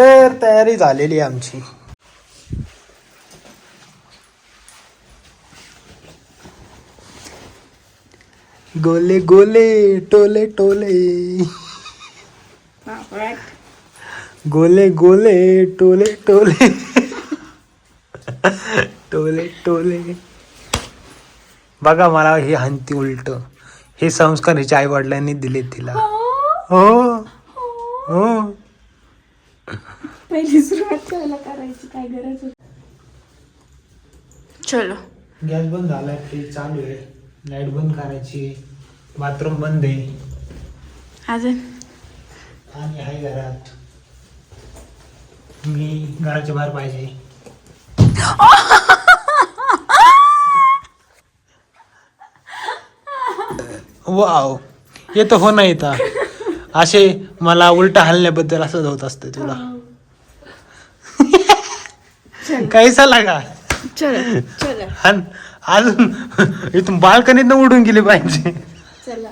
तर तयारी झालेली आहे आमची. गोले गोले टोले टोले. गोले गोले टोले टोले. टोले टोले. बघा मला हे हंती उलट. हे संस्कार हिच्या आई वडिलांनी दिले तिला. हो. हो. पहिली सुरुवात करायला करायची काय गरज होती? चलो. गॅस बंद झालाय फ्रीज चालू आहे. लाइट बंद करायची. बाथरूम बंद आहे. अजून? आणि आहे घरात. मी घराच्या बाहेर पाहिजे. वाव. येतो हो नाही असे मला उलटा हलण्याबद्दल असंच होत असतं तुला. कैसा लागा चलो चलो. आणि अजून इथून बाल्कनीत उडून गेली पाहिजे. चला.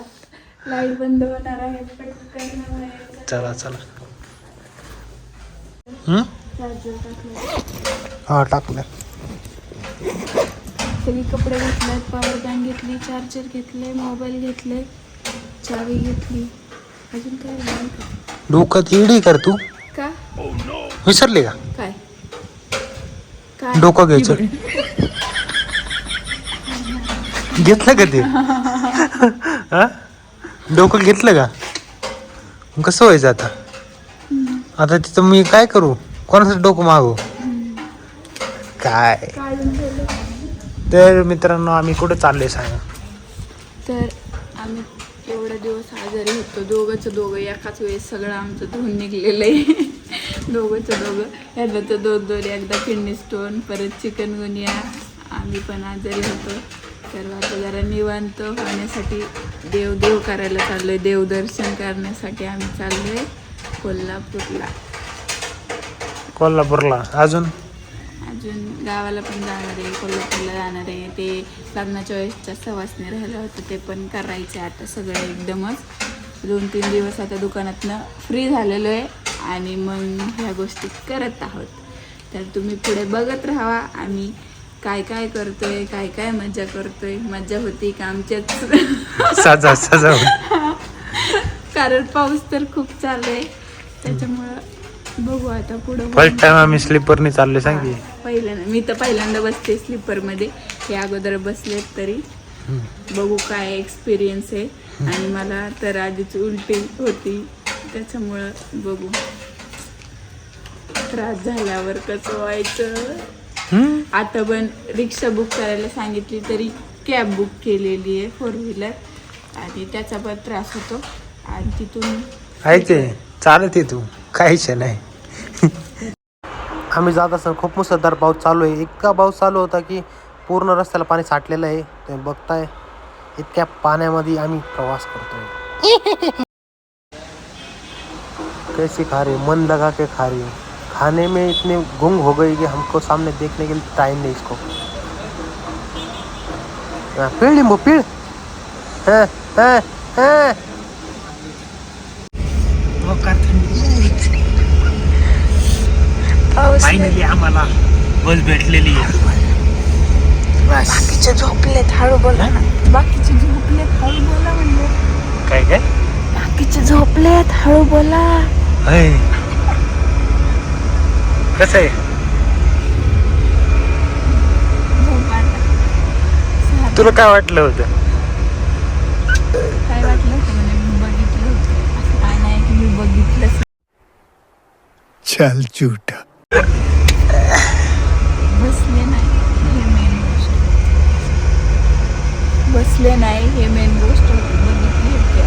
लाइट बंद होणार आहे पटकन आहे. चला हा? टाकलं. सगळी कपडे घेतलेत पॉवर बँक घेतली चार्जर घेतले मोबाईल घेतले चावी घेतली. अजून काय राहिलं का? डोक्यात इडी कर तू. का? विसरली का? काय? काय? डोकं घ्यायचं. घेतलं का ते? हा? डोकं घेतलं का? मग कसं व्हायचं आता? आता तिथं मी काय करू? कोणाचं डोकं मागू? काय? काढून ठेवलं. तर मित्रांनो आम्ही कुठं चाललोय सांगा? तर आजारी होतो दोघंच दोघं एकाच वेळेस सगळं आमचं धुवून निघलेलं आहे. दोघंच दोघं. ह्याला तर दोन दोन एकदा किडनी स्टोन परत चिकनगुनिया आम्ही पण आजारी होतो. तर आता जरा निवांत होण्यासाठी देव देव करायला चाललोय. देवदर्शन करण्यासाठी आम्ही चाललोय कोल्हापूरला. कोल्हापूरला. अजून? अजून गावाला पण जाणार आहे. कोल्हापूरला जाणार आहे. ते लग्नाच्या वेळेसच्या सवासने राहिलं होतं ते पण करायचे आता सगळं एकदमच. दोन तीन दिवस आता दुकानातनं फ्री झालेलो आहे आणि मग ह्या गोष्टी करत आहोत. तर तुम्ही पुढे बघत राहा आम्ही काय काय करतोय काय काय मजा करतोय. मजा होती का आमच्याच कारण पाऊस तर खूप चालू आहे. त्याच्यामुळं बघू आता पुढं फर्स्ट टाइम आम्ही स्लीपरने चाललोय सांग की. पहिल्यांदा मी तर पहिल्यांदा बसते स्लीपरमध्ये हे अगोदर बसलेत तरी. बघू काय एक्सपिरियन्स आहे. आणि मला तर आधीच उलटी होती. त्याच्यामुळं बघू. त्रास झाल्यावर कसं व्हायचं? आता पण रिक्षा बुक करायला सांगितली तरी कॅब बुक केलेली आहे फोर व्हीलर आणि त्याचा पण त्रास होतो. आणि तिथून आहे ते? चालत आहे तू. काहीच नाही. आम्ही जात असताना खूप मुसळधार पाऊस चालू आहे. इतका पाऊस चालू होता की पूर्ण रस्त्याला पाणी साठलेलं आहे. तुम्ही बघताय इतक्या पाण्यामध्ये आम्ही प्रवास करतोय. कैसी खा रही मन लगा के खा रही खाने में इतने गुंग हो गई कि हमको सामने देखने के लिए टाइम नहीं इसको. हाँ, पेड़ लिंबू पेड़. हाँ, हाँ, हाँ। फायनली आम्हाला बस भेटलेली आहे. बाकीचे झोपलेत हळू बोला ना. बाकीचे झोपलेत हळू बोला म्हणजे काय काय? बाकीचे झोपलेत हळू बोला. अय. कसं आहे. तुला काय वाटलं होतं? काय वाटलं होतं? म्हणे मी बघितलं होतं. असं काय नाही की मी बघितलंच. चल झूठा बसले नाही हे मेन गोष्ट दिसले नाही हे मेन गोष्ट होती. बघितली होती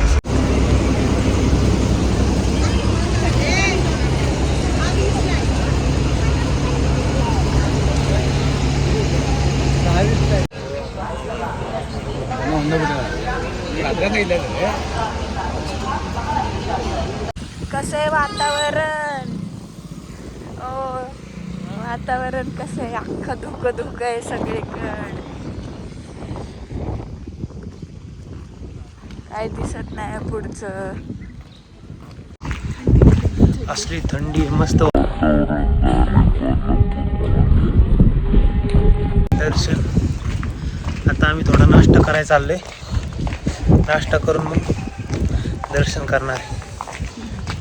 कसं आहे वातावरण? ओ वातावरण कसं आहे? अख्खं धुकं धुकं आहे सगळीकडं. काय दिसत नाही पुढचं. असली थंडी मस्त दर्शन. आता आम्ही थोडा नाश्ता करायला चाललोय. नाश्ता करून मग दर्शन करणार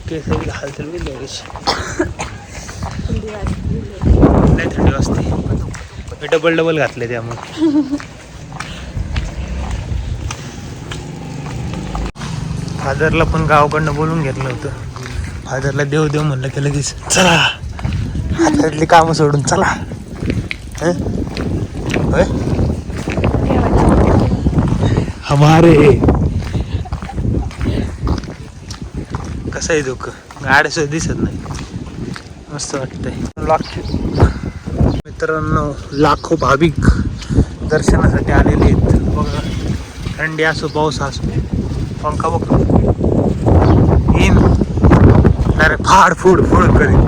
केस हालतील मी लगेच. लय थंडी वाजते. मी डबल डबल घातले त्यामुळे. फादरला पण गावाकडनं बोलून घेतलं होतं. फादरला देव देव म्हणलं की लगेच चला हातातली कामं सोडून चला. हं? होय? हमारे. कसं आहे दुःख? गाड्या दिसत नाही. मस्त वाटतंय. लाखो मित्रांनो लाखो भाविक दर्शनासाठी आलेले आहेत. बघा थंडी असो पाऊस असो. पंखा बघ इन। अरे फाड फूड फूड करेल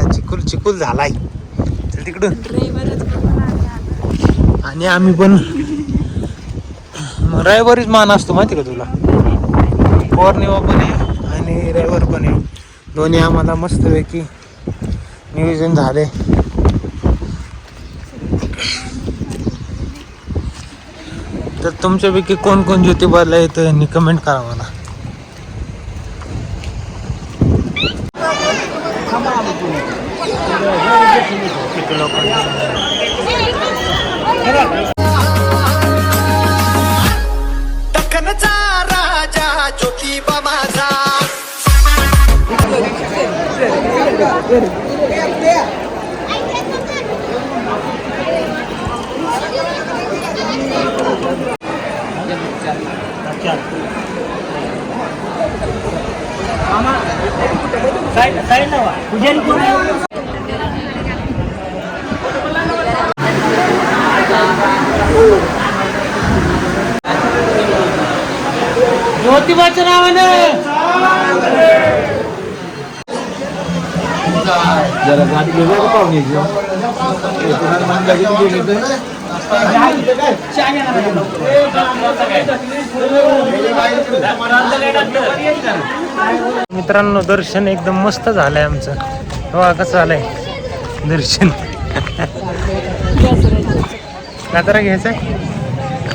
चिकूल चिकुल चिकुल झालाय. चल तिकडून. आणि आम्ही पण रविवारीच मान असतो माहिती का तुला? पौर्णिमा पण आहे आणि रविवार पण आहे. दोन्ही आम्हाला मस्तपैकी नियोजन झाले. तर तुमच्यापैकी कोण कोण ज्योतिबाला येतं यांनी कमेंट करा मला. किती लोकांचं दख्खनचा जरा ज्योतिबा माझा ज्योतिबाच्या नावानं मित्रांनो दर्शन एकदम मस्त झालंय आमचं. बघा कसं झालंय. दर्शन. कातरा घ्यायचंय?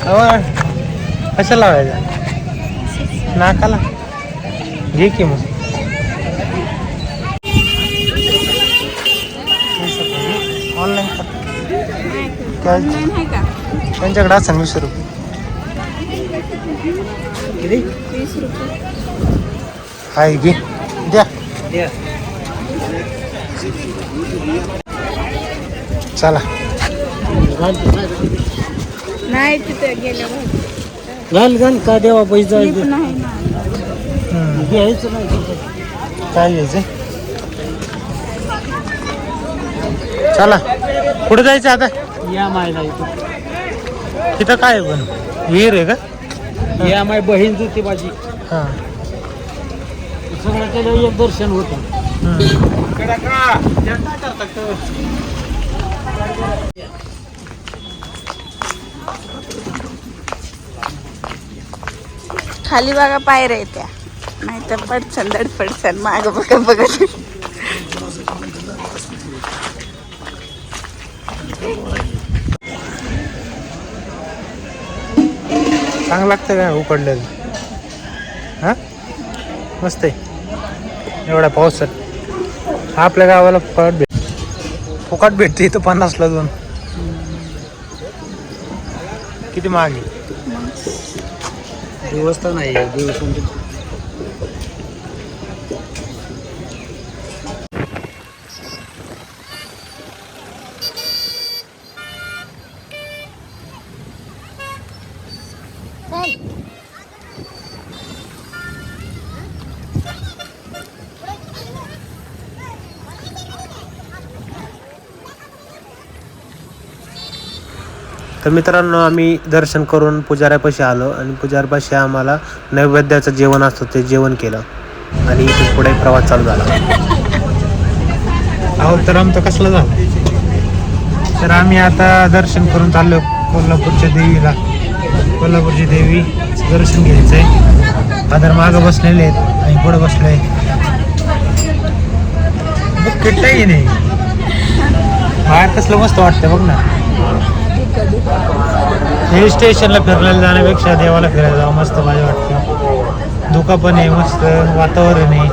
अहो कशा लावायचा? नाकाला. घे की मग. ऑनलाईन त्यांच्याकडे असं वीस रुपये. किती? आहे घे. द्या. चला. नाही तिथे गेल्यावर घाल घाल का देवा पैसा. घ्यायचं नाही काय घ्यायचं? चला. कुठे जायचं आता? या मायला इथं. तिथं काय आहे पण? विहीर आहे का? या माय बहीण जुती माझी. हां. सगळं केलं एक दर्शन होतं. हम्म. खाली बघा पायऱ्या येत्या नाही तर पडसन धडपडसन माग बघा बघत चांगलं लागतं का उकडलेलं? हां? मस्त आहे. एवढ्या पावसात आपल्या गावाला फुकट भेट फुकट भेटते इथं पन्नासला दोन किती मागे दिवस तर नाही दिवस तर मित्रांनो आम्ही दर्शन करून पुजाऱ्यापाशी आलो आणि पुजाऱ्यापाशी आम्हाला नैवेद्याचं जेवण असतं ते जेवण केलं. आणि इथून पुढे प्रवास चालू झाला. अहो तर आमचं कसलं झालं? तर आम्ही आता दर्शन करून चाललो कोल्हापूरच्या देवीला. कोल्हापूरची देवी दर्शन घ्यायचंय. आदर मागं बसलेले आहेत आणि पुढे बसलोय. किट्टाही नाही बाहेर कसलं मस्त वाटतं बघ ना. हिल स्टेशनला फिरायला जाण्यापेक्षा देवाला फिरायला जावं मस्त माझ्या वाटतं. धुका पण आहे मस्त वातावरण आहे.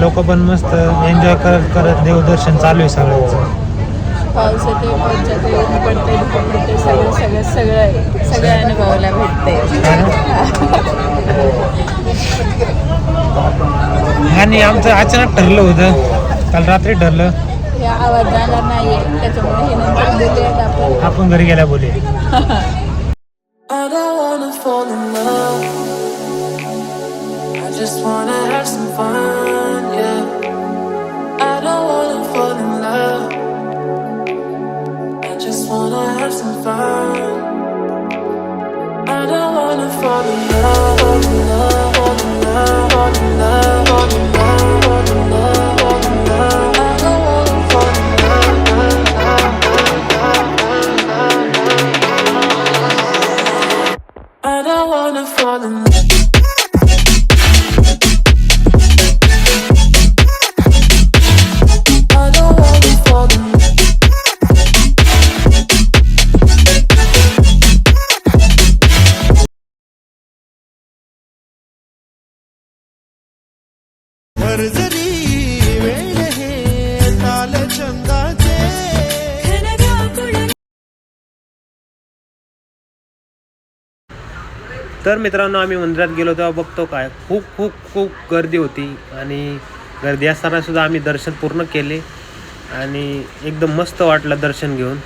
लोक पण मस्त एन्जॉय करत करत देवदर्शन चालू आहे सगळ्यांचं. पाऊस येते पाऊस जाते ऊन पडते धुकं पडते सगळं सगळं सगळं सगळं अनुभवायला भेटते आणि आमचं अचानक ठरलं होतं. काल रात्री ठरलं. हे आवाज जाणार नाहीये त्याच्यामुळे हे नंतर बोलूयात आपण आपण घरी गेल्या बोलूया I don't wanna fall in love. I just wanna have some fun, yeah. I don't wanna fall in love. I just wanna have some fun. I don't wanna fall in love, fall in love, fall in love, fall in love, fall in love, falling. What is it? तर मित्रांनो आम्ही मंदिरात गेलो तेव्हा बघतो काय खूप खूप खूप गर्दी होती. आणि गर्दी असताना सुद्धा आम्ही दर्शन पूर्ण केले. आणि एकदम मस्त वाटलं दर्शन घेऊन.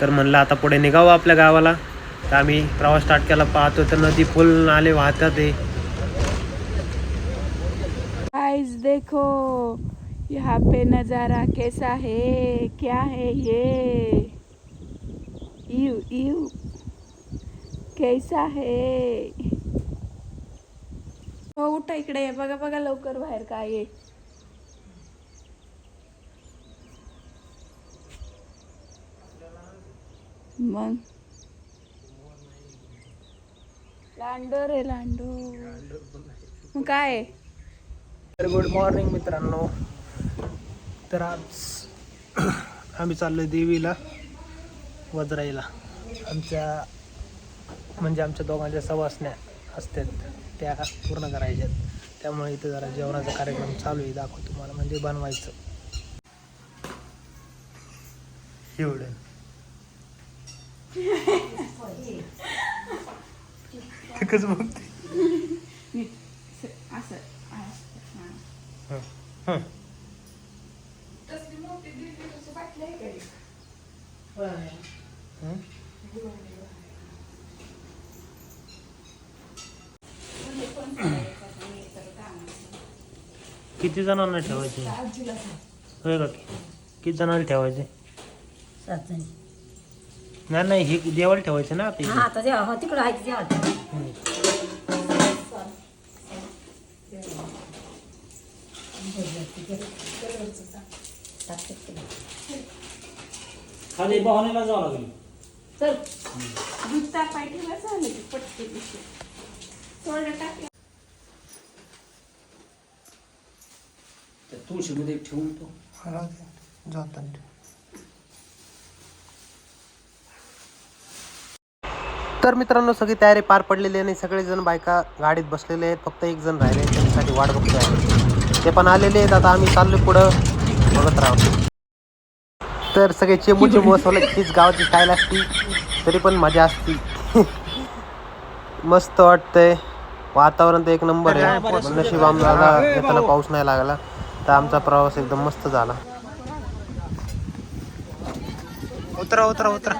तर म्हणलं आता पुढे निघावं आपल्या गावाला. तर आम्ही प्रवास स्टार्ट केला पाहतो तर नदी फुल नाले वाहतात हे. देखो यहाँ पे नज़ारा कैसा है? क्या है ये? यू यू कैसा है? हो उठा इकडे बघा बघा लवकर बाहेर काय आहे. मग? लांडोर आहे लांडोर. मग काय आहे? तर गुड मॉर्निंग मित्रांनो. तर आज आम्ही चाललोय देवीला वजराईला. आमच्या म्हणजे आमच्या दोघांच्या सवासण्या असतात. त्या पूर्ण करायच्यात. त्यामुळे इथं जरा जेवणाचा कार्यक्रम चालू आहे दाखवतो तुम्हाला. म्हणजे बनवायचं. एवढं. एकच बघते. असं हं. हं. हं? किती जणांना ठेवायचे? होय का? किती जणांना ठेवायचे? सात जणी नाही नाही हे देवाला ठेवायचे ना आता. हा आता जेव्हा हो तिकडं आहे ते जेव्हा खाली बहाण्याला जावं लागेल. चल. दूध तापाय ठेवा झालं की पटके पिशवी थोडं टाकलं तुळशीमध्ये ठेवून तो. जाताना तर मित्रांनो सगळी तयारी पार पडलेली आहे आणि सगळेजण बायका गाडीत बसलेले आहेत. फक्त एक जण राहिले त्यांच्यासाठी वाट बघतोय आम्ही. ते पण आलेले आहेत. आता आम्ही चाललोय पुढं. बघत राहू. तर सगळे चेंबू चेंबू बसवलं हीच गावाची स्टाईल असती. तरी पण मजा असती. मस्त वाटतंय. वातावरण तर एक नंबर आहे. नशीब आम्हाला येताना पाऊस नाही लागला. तर आमचा प्रवास एकदम मस्त झाला. उतरा उतरा उतरा.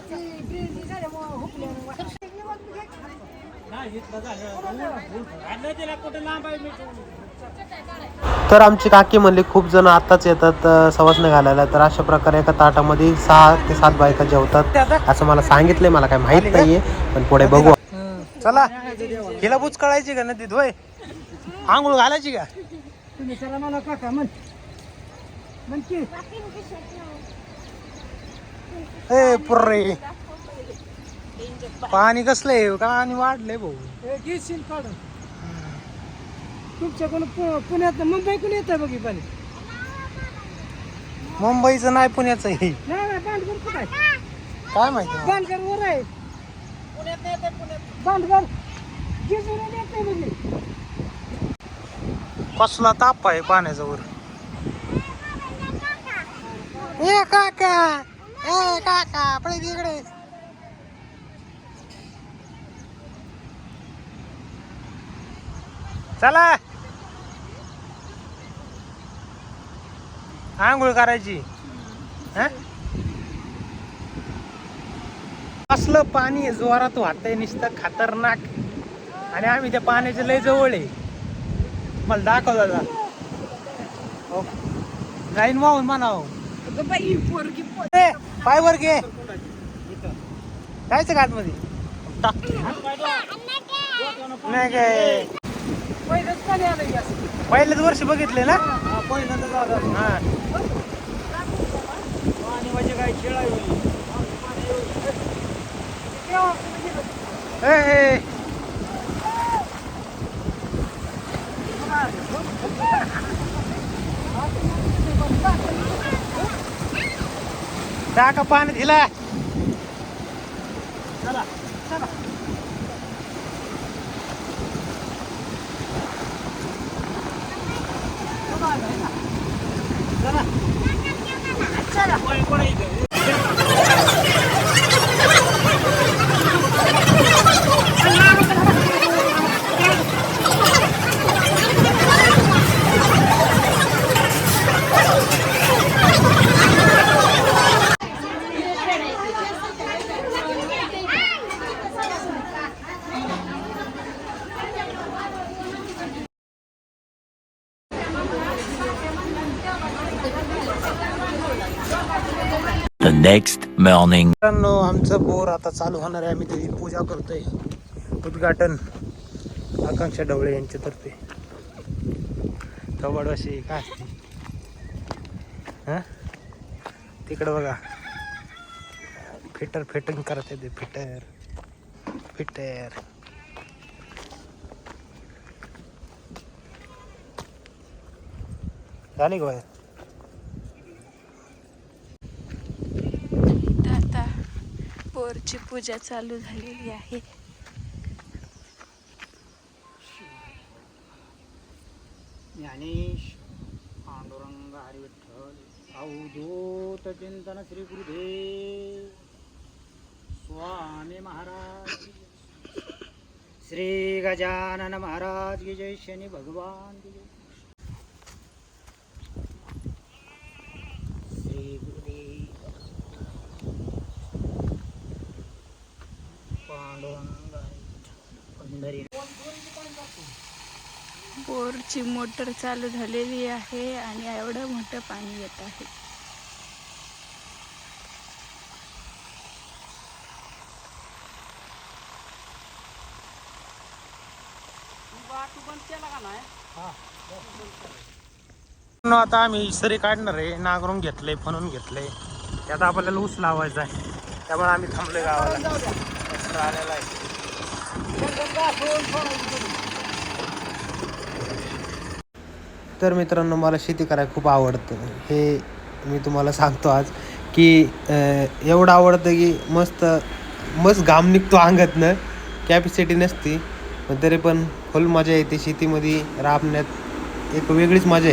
तर आमची काकी म्हणली खूप जण आताच येतात अं, घालायला. तर अशा प्रकारे एका ताटामध्ये सहा ते सात बायका जेवतात. असं मला सांगितलंय मला काही माहीत नाहीये पण पुढे बघू. चला हिला बुच कळायची का नदीत होय आंघोळ घालायची का? ए पुर्रे. पाणी कसलंय का आणि वाढलंय भाऊ? घेशील काढून. तुमच्याकडून पु- पुण्यात मुंबईकडून येतं बघी पाणी. मुंबईचं नाही पुण्याचं आहे. नाही नाही बांधकर कुठं आहे? काय माहिती? बांधकर वर आहे. पुण्यात नाही तर पुण्यात. बांधकर जेजुरीला येते म्हणजे कसला ताप आहे पाण्याचा वर ए काका! ए काका! पळे तिकडे चला! आंघोळ करायची. हं? असलं पाणी जोरात वाहतंय नुसतं खतरनाक. आणि आम्ही त्या पाण्याच्या लय जवळ आहे. मला दाखव दादा. हो. जाईन वाहून म्हणाव. पाय वर घे. जायचं का आतमध्ये? टाक. नाही काय. पहिल्याच वर्ष बघितले ना? हा. हा म्हणजे काय? खेळ आहे होईल. पाणी मॉर्निंग मित्रांनो आमचं बोर आता चालू होणार आहे. आम्ही त्याची पूजा करतोय. उद्घाटन आकांक्षा ढवळे यांच्यातर्फे. कवाडवाशी काय? असते हा? तिकडं बघा. फिटर फिटिंग करत येते फिटर. फिटर. झाली का बाहेर आता ची पूजा चालू झालेली आहे. ज्ञानेश पांडुरंग हरी विठ्ठल अवधूत चिंतन श्री गुरुदेव स्वामी महाराज श्री गजानन महाराज की जय शनी भगवान की जय श्री गुरुदेव पांडुरंग हरी विठ्ठल पंढरी बोरची मोटर चालू झालेली आहे आणि एवढं मोठं पाणी येत आहे. आता आम्ही सरी काढणार आहे नांगरून घेतले फणून घेतले त्यात आपल्याला ऊस लावायचा आहे. त्यामुळे आम्ही थांबलोय गावाला. आलेला आहे तर मित्रांनो मला शेती करायला खूप आवडतं. हे मी तुम्हाला सांगतो आज की एवढं आवडतं की मस्त मस्त घाम निघतो अंगातनं. कॅपॅसिटी नसती. पण तरी पण फुल मजा येते. शेतीमध्ये राबण्यात एक वेगळीच मजा आहे